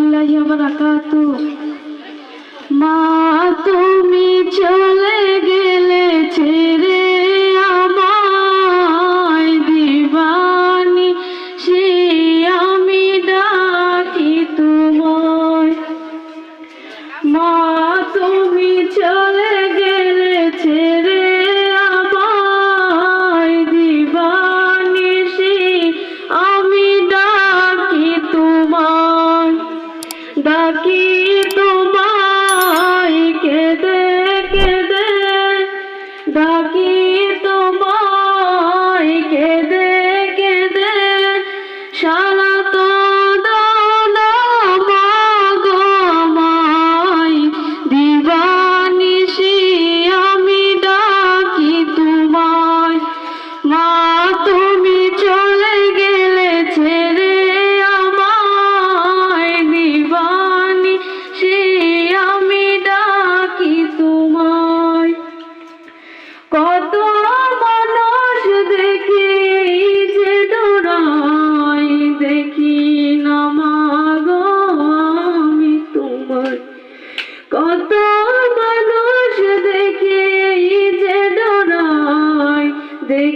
আল্লাহি বারাকাতু মা তুমি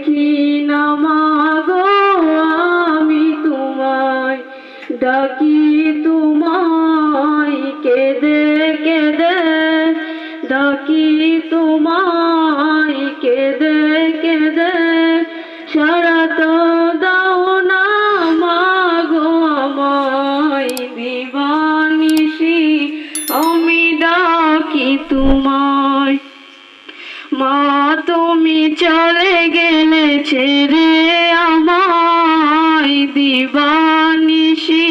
দেখি না মাগো আমি তোমায় ডাকি, তোমায় কেঁদে কেঁদে। ডাকি, তোমায় কেঁদে কেঁদে। সারা তো দাও না মাগো আমায় দিবানিসি আমি ডাকি তোমায়। মা, তুমি চলে গেলে ছেড়ে আমায় দিবানিসি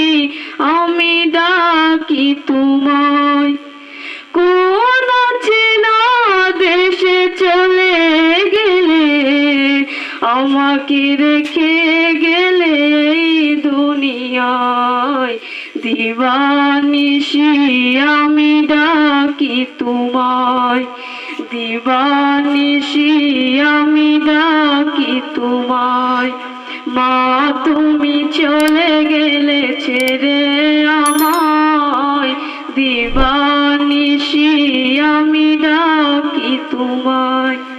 আমি ডাকি তোমায়। কোন চেনা দেশে চলে গেলে? আমাকে রেখে গেলে দুনিয়ায় দিবানিসি আমি ডাকি তোমায়। দিবানিশি আমি ডাকি তোমায়। মা তুমি চলে গেলে ছেড়ে আমায়। দিবানিশি আমি ডাকি তোমায়।